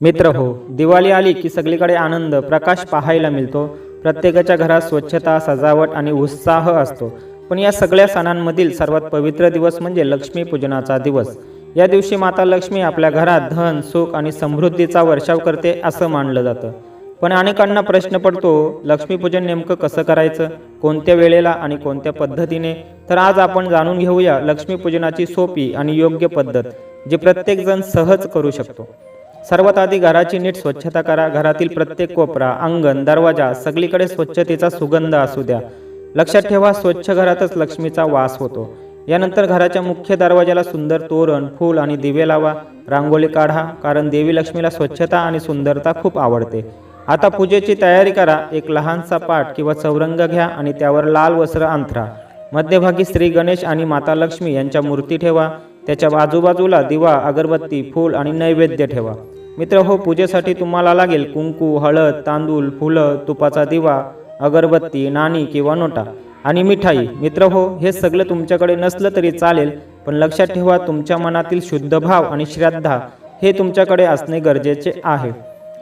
मित्र हो दिवाळी आली की सगळीकडे आनंद प्रकाश पाहायला मिळतो. प्रत्येकाच्या घरात स्वच्छता सजावट आणि उत्साह असतो. पण या सगळ्या सणांमधील सर्वात पवित्र दिवस म्हणजे लक्ष्मीपूजनाचा दिवस. या दिवशी माता लक्ष्मी आपल्या घरात धन सुख आणि समृद्धीचा वर्षाव करते असं मानलं जातं. पण अनेकांना प्रश्न पडतो लक्ष्मीपूजन नेमकं कसं करायचं? कोणत्या वेळेला आणि कोणत्या पद्धतीने? तर आज आपण जाणून घेऊया लक्ष्मीपूजनाची सोपी आणि योग्य पद्धत जी प्रत्येकजण सहज करू शकतो. सर्वात आधी घराची नीट स्वच्छता करा घरातील प्रत्येक कोपरा अंगण दरवाजा सगळीकडे स्वच्छतेचा सुगंध असू द्या. लक्षात ठेवा स्वच्छ घरातच लक्ष्मीचा वास होतो. यानंतर घराच्या मुख्य दरवाजाला सुंदर तोरण फूल आणि दिवे लावा. रांगोळी काढा कारण देवी लक्ष्मीला स्वच्छता आणि सुंदरता खूप आवडते. आता पूजेची तयारी करा एक लहानसा पाट किंवा चौरंग घ्या आणि त्यावर लाल वस्त्र अंथरा. मध्यभागी श्री गणेश आणि माता लक्ष्मी यांच्या मूर्ती ठेवा. त्याच्या आजूबाजूला दिवा अगरबत्ती फूल आणि नैवेद्य ठेवा. मित्र हो पूजेसाठी तुम्हाला लागेल कुंकू हळद तांदूळ फुलं तुपाचा दिवा अगरबत्ती नाणी किंवा नोटा आणि मिठाई. मित्र हो हे सगळं तुमच्याकडे नसलं तरी चालेल पण लक्षात ठेवा तुमच्या मनातील शुद्ध भाव आणि श्रद्धा हे तुमच्याकडे असणे गरजेचे आहे.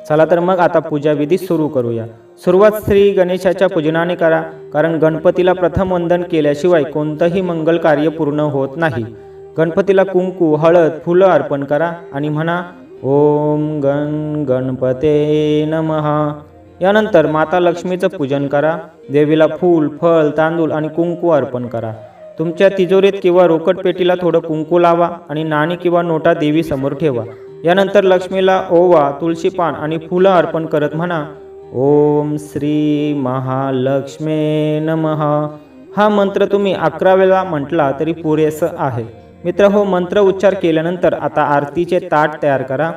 चला तर मग आता पूजाविधी सुरू करूया. सुरुवात श्री गणेशाच्या पूजनाने करा कारण गणपतीला प्रथम वंदन केल्याशिवाय कोणतंही मंगल कार्य पूर्ण होत नाही. गणपतीला कुंकू हळद फुलं अर्पण करा आणि म्हणा ओम गण गणपते नमः. यानंतर माता लक्ष्मीचं पूजन करा. देवीला फूल फळ तांदूळ आणि कुंकू अर्पण करा. तुमच्या तिजोरीत किंवा रोकड पेटीला थोडं कुंकू लावा आणि नाणी किंवा नोटा देवी समोर ठेवा. यानंतर लक्ष्मीला ओवा तुळशी पान आणि फुलं अर्पण करत म्हणा. ओम श्री महालक्ष्मे नमः. हा मंत्र तुम्ही अकरा वेळा म्हटला तरी पुरेसं आहे. मित्र हो मंत्र उच्चार केल्यानंतर आता आरतीचे ताट तयार करा.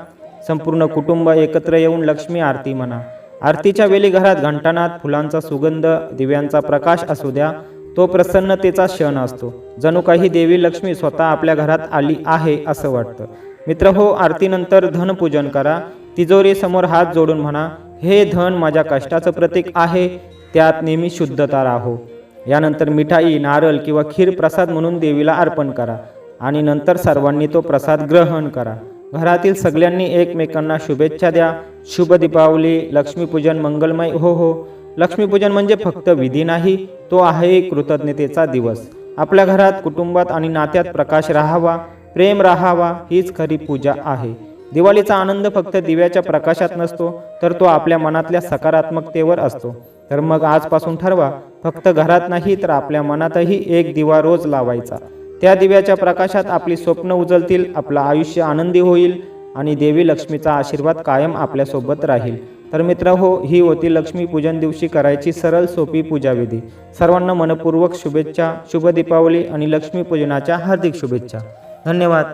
संपूर्ण कुटुंब एकत्र येऊन लक्ष्मी आरती म्हणा. आरतीच्या वेळी घरात घंटानाथ फुलांचा सुगंध दिव्यांचा प्रकाश असू द्या. तो प्रसन्नतेचा क्षण असतो. जणू काही देवी लक्ष्मी स्वतः आपल्या घरात आली आहे असं वाटतं. मित्र हो आरतीनंतर धनपूजन करा. तिजोरी समोर हात जोडून म्हणा हे धन माझ्या कष्टाचं प्रतीक आहे. त्यात नेहमी शुद्धता राहो. यानंतर मिठाई नारळ किंवा खीर प्रसाद म्हणून देवीला अर्पण करा. आणि नंतर सर्वांनी तो प्रसाद ग्रहण करा. घरातील सगळ्यांनी एकमेकांना शुभेच्छा द्या. शुभ दीपावली लक्ष्मीपूजन मंगलमय हो हो. लक्ष्मीपूजन म्हणजे फक्त विधी नाही तो आहे कृतज्ञतेचा दिवस. आपल्या घरात कुटुंबात आणि नात्यात प्रकाश राहावा प्रेम राहावा हीच खरी पूजा आहे. दिवाळीचा आनंद फक्त दिव्याच्या प्रकाशात नसतो तर तो आपल्या मनातल्या सकारात्मकतेवर असतो. तर मग आजपासून ठरवा फक्त घरात नाही तर आपल्या मनातही एक दिवा रोज लावायचा. त्या दिव्याच्या प्रकाशात आपली स्वप्न उजळतील आपलं आयुष्य आनंदी होईल आणि देवी लक्ष्मीचा आशीर्वाद कायम आपल्यासोबत राहील. तर मित्र हो ही होती लक्ष्मी पूजन दिवशी करायची सरळ सोपी पूजाविधी. सर्वांना मनपूर्वक शुभेच्छा शुभ दीपावली आणि लक्ष्मीपूजनाच्या हार्दिक शुभेच्छा. धन्यवाद.